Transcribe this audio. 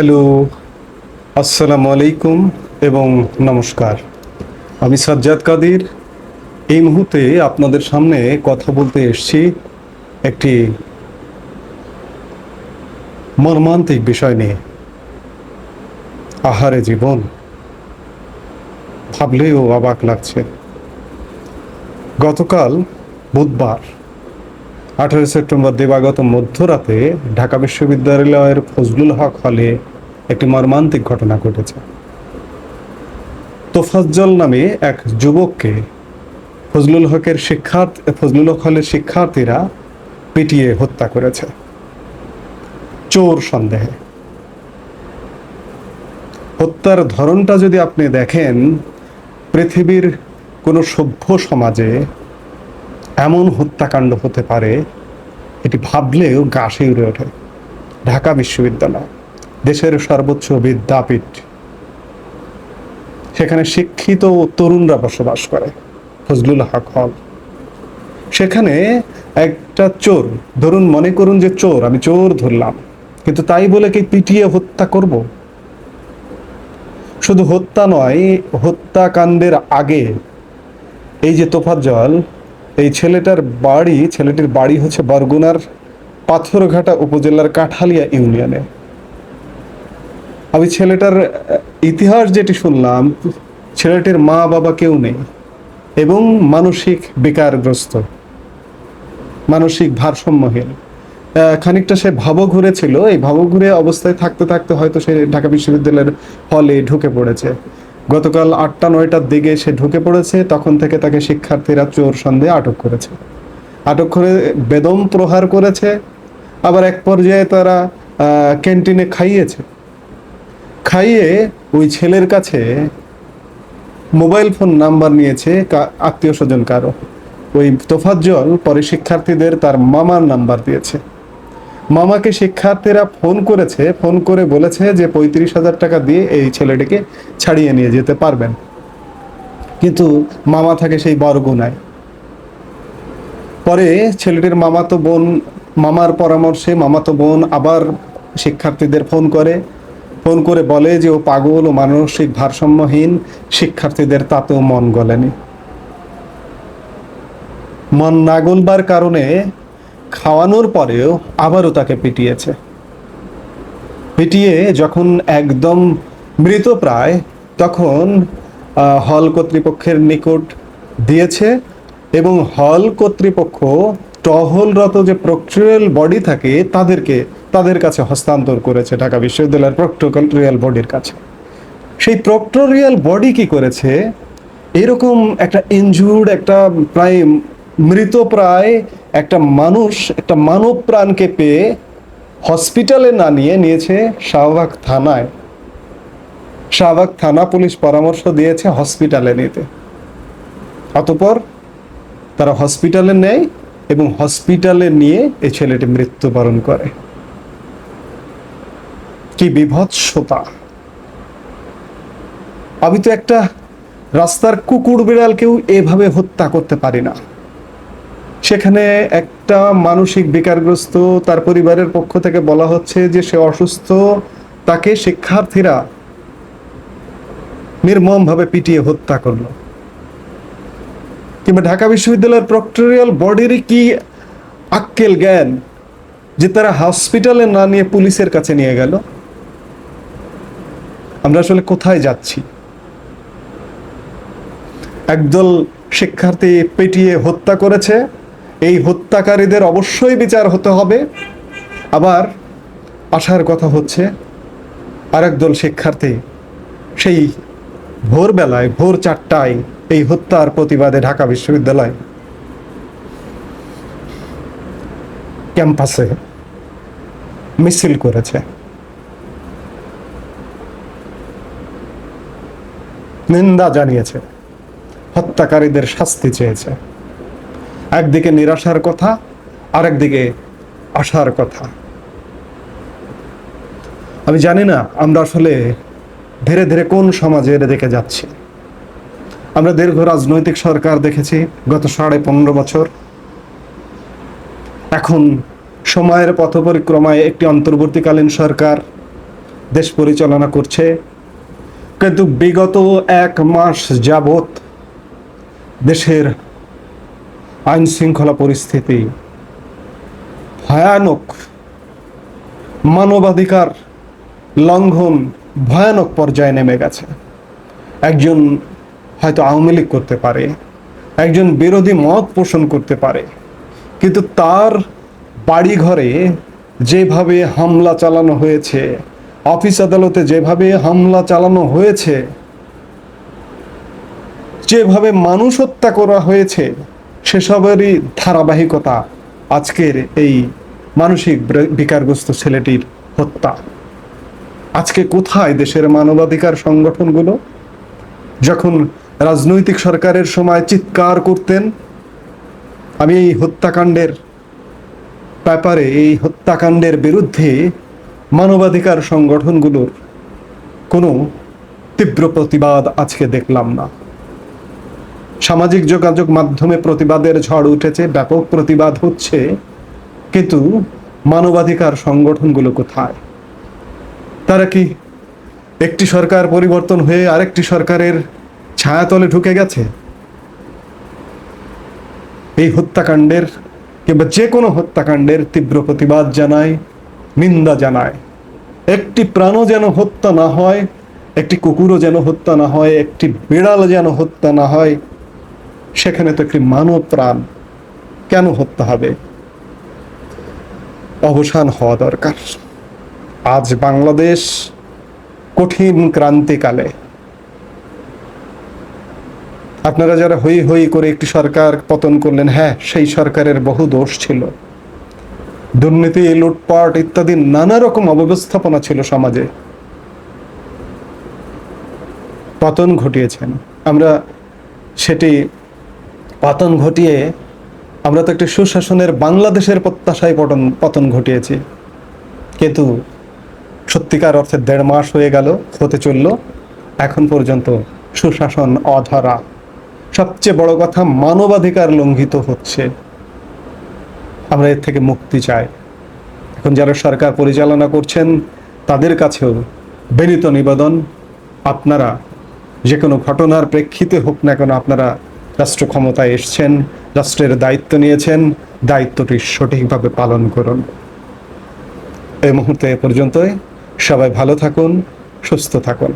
Hello, আসসালামু আলাইকুম এবং নমস্কার। আমি সাজ্জাদ কাদির। এই মুহূর্তে আপনাদের সামনে কথা বলতে এসেছি একটি মর্মান্তিক বিষয় নিয়ে। আহারে জীবন। ভাবলেও অবাক লাগছে। গতকাল বুধবার আঠারোই সেপ্টেম্বর দিবাগত মধ্যরাতে ঢাকা বিশ্ববিদ্যালয়ের ফজলুল হক হলে একটি মর্মান্তিক ঘটনা ঘটেছে। তোফাজ্জল নামে এক যুবককে ফজলুল হকের শিক্ষার্থী, ফজলুল হক হলের শিক্ষার্থীরা পিটিয়ে হত্যা করেছে। চোর সন্দেহে। হত্যার ধরনটা যদি আপনি দেখেন, পৃথিবীর কোনো সভ্য সমাজে এমন হত্যাকাণ্ড হতে পারে, এটি ভাবলেও গা শিউরে ওঠে। ঢাকা বিশ্ববিদ্যালয়, দেশের সর্বোচ্চ বিদ্যাপীঠ। সেখানে শিক্ষিত তরুণরা বসবাস করে, ফজলুল হক হল। সেখানে একটা চোর, ধরুন মনে করুন যে চোর, আমি চোর ধরলাম, কিন্তু তাই বলে কি পিটিয়ে হত্যা করব? শুধু হত্যা নয়, হত্যাকাণ্ডের আগে এই যে তোফাজ্জল এই ছেলেটার বাড়ি, ছেলেটির বাড়ি হচ্ছে বরগুনার পাথরঘাটা উপজেলার কাঠালিয়া ইউনিয়নে। আমি ছেলেটার ইতিহাস যেটি শুনলাম, ছেলেটির মা বাবা কেউ নেই এবং মানসিক বেকারগ্রস্ত, মানসিক ভারসাম্যহীন। খানিকটা সে ভাবঘুরে ছিল। এই ভাবঘুরে অবস্থায় থাকতে থাকতে হয়তো সে ঢাকা বিশ্ববিদ্যালয়ের হলে ঢুকে পড়েছে। গতকাল আটটা, নয়টার দিকে সে ঢুকে পড়েছে। তখন থেকে তাকে শিক্ষার্থীরা চোর সন্দেহে আটক করেছে। আটক করে বেদম প্রহার করেছে। আবার এক পর্যায়ে তারা ক্যান্টিনে খাইয়েছে। খাইয়ে ওই ছেলের কাছে মোবাইল ফোন নাম্বার নিয়েছে আত্মীয় স্বজন কারও। ওই তোফাজ্জল পরে শিক্ষার্থীদের তার মামার নাম্বার দিয়েছে। মামাকে শিক্ষার্থীরা ফোন করেছে, ফোন করে বলেছে যে পঁয়ত্রিশ হাজার টাকা দিয়ে এই ছেলেটিকে ছাড়িয়ে নিয়ে যেতে পারবেন। কিন্তু মামা থাকে সেই বরগুনায়। পরে ছেলেটির মামাতো বোন, মামার পরামর্শে মামাতো বোন আবার শিক্ষার্থীদের ফোন করে ফোন করে বলে যে ও পাগল ও মানসিক ভারসাম্যহীন, শিক্ষার্থীদের তাতেও মন গলেনি। মন না গলবার কারণে খাওয়ানোর পরেও আবারও তাকে পিটিয়েছে। পিটিয়ে যখন একদম মৃত প্রায়, তখন হল কর্তৃপক্ষের নিকট দিয়েছে এবং হল কর্তৃপক্ষ টহলরত যে প্রক্টোরিয়াল বডি থাকে তাদেরকে, তাদের কাছে হস্তান্তর করেছে ঢাকা বিশ্ববিদ্যালয়ের প্রক্টোরিয়াল বডির কাছে। সেই প্রক্টোরিয়াল বডি কি করেছে? এরকম একটা ইনজুর্ড একটা প্রায় মৃত প্রায় একটা মানুষ, একটা মানব প্রাণকে পেয়ে হসপিটালে না নিয়ে নিয়েছে শাহবাগ থানায়। শাহবাগ থানা পুলিশ পরামর্শ দিয়েছে হসপিটালে নিতে। অতপর তারা হসপিটালে নেয় এবং হসপিটালে নিয়ে এই ছেলেটি মৃত্যুবরণ করে। কি বিভৎসতা! আমি তো একটা রাস্তার কুকুর বিড়ালকেও এভাবে হত্যা করতে পারি না। সেখানে একটা মানসিক বেকারগ্রস্ত তার পরিবারের পক্ষ থেকে বলা হচ্ছে যে সে অসুস্থ, তাকে শিক্ষার্থীরা নির্মমভাবে পিটিয়ে হত্যা করল। কিংবা ঢাকা বিশ্ববিদ্যালয়ের প্রক্টোরিয়াল বডির কি আক্কেল জ্ঞান যে তারা হসপিটালে না নিয়ে পুলিশের কাছে নিয়ে গেল? আমরা আসলে কোথায় যাচ্ছি? একদল শিক্ষার্থী পেটিয়ে হত্যা করেছে এই হত্যাকারীদের অবশ্যই বিচার হতে হবে। আবার আসার কথা হচ্ছে, আরেক দল শিক্ষার্থী সেই ভোরবেলায়, ভোর চারটায় এই হত্যার প্রতিবাদে ঢাকা বিশ্ববিদ্যালয় ক্যাম্পাসে মিছিল করেছে। নিন্দা জানিয়েছে, হত্যাকারীদের শাস্তি চেয়েছে। একদিকে নিরাশার কথা, আরেকদিকে আশার কথা। আমি জানি না আমরা আসলে ধীরে ধীরে কোন সমাজের দিকে যাচ্ছি। আমরা দীর্ঘ রাজনৈতিক সরকার দেখেছি গত সাড়ে পনেরো বছর। এখন সময়ের পথ পরিক্রমায় একটি অন্তর্বর্তীকালীন সরকার দেশ পরিচালনা করছে। কিন্তু বিগত এক মাস যাবৎ দেশের আইন শৃঙ্খলা পরিস্থিতি ভয়ানক, মানবাধিকার লঙ্ঘন ভয়ানক পর্যায়ে নেমে গেছে। একজন হয়তো আওয়ামী লীগ করতে পারে, একজন বিরোধী মত পোষণ করতে পারে, কিন্তু তার বাড়ি ঘরে যেভাবে হামলা চালানো হয়েছে, অফিস আদালতে যেভাবে হামলা চালানো হয়েছে, যেভাবে মানুষ হত্যা করা হয়েছে সেসবেরই ধারাবাহিকতা আজকের এই মানসিক বিকারগ্রস্ত ছেলেটির হত্যা। আজকে কোথায় দেশের মানবাধিকার সংগঠনগুলো? যখন রাজনৈতিক সরকারের সময় চিৎকার করতেন, আমি এই হত্যাকাণ্ডের ব্যাপারে, এই হত্যাকাণ্ডের বিরুদ্ধে মানবাধিকার সংগঠনগুলোর কোনো তীব্র প্রতিবাদ আজকে দেখলাম না। সামাজিক যোগাযোগ মাধ্যমে প্রতিবাদের ঝড় উঠেছে, ব্যাপক প্রতিবাদ হচ্ছে, কিন্তু মানবাধিকার সংগঠনগুলো কোথায়? তারা কি একটি সরকার পরিবর্তন হয়ে আরেকটি সরকারের ছায়াতলে ঢুকে গেছে? এই হত্যাকাণ্ডের কিংবা যে কোনো হত্যাকাণ্ডের তীব্র প্রতিবাদ জানায়, নিন্দা জানায়। একটি প্রাণও যেন হত্যা না হয়, একটি কুকুরও যেন হত্যা না হয়, একটি বিড়াল যেন হত্যা না হয় সেখানে তো একটি মানব প্রাণ কেন হত্যা হবে? অবসান হওয়া দরকার। আজ বাংলাদেশ কঠিন ক্রান্তিকালে। আপনারা যারা হই হই করে একটি সরকার পতন করলেন হ্যাঁ সেই সরকারের বহু দোষ ছিল। দুর্নীতি, লুটপাট ইত্যাদি নানা রকম অব্যবস্থাপনা ছিল সমাজে। পতন ঘটিয়েছেন। আমরা সেটি পতন ঘটিয়ে আমরা তো একটি সুশাসনের বাংলাদেশের প্রত্যাশায় পতন পতন ঘটিয়েছি। কিন্তু সত্যিকার অর্থে দেড় মাস হয়ে গেল, হতে চলল। এখন পর্যন্ত সুশাসন অধরা। সবচেয়ে বড় কথা, মানবাধিকার লঙ্ঘিত হচ্ছে। আমরা এর থেকে মুক্তি চাই। এখন যারা সরকার পরিচালনা করছেন, তাদের কাছেও বিনীত নিবেদন, আপনারা যে কোনো ঘটনার প্রেক্ষিতে হোক না কেন আপনারা রাষ্ট্র ক্ষমতায় এসছেন, রাষ্ট্রের দায়িত্ব নিয়েছেন, দায়িত্বটি সঠিকভাবে পালন করুন। এই মুহূর্তে এ পর্যন্তই। সবাই ভালো থাকুন, সুস্থ থাকুন।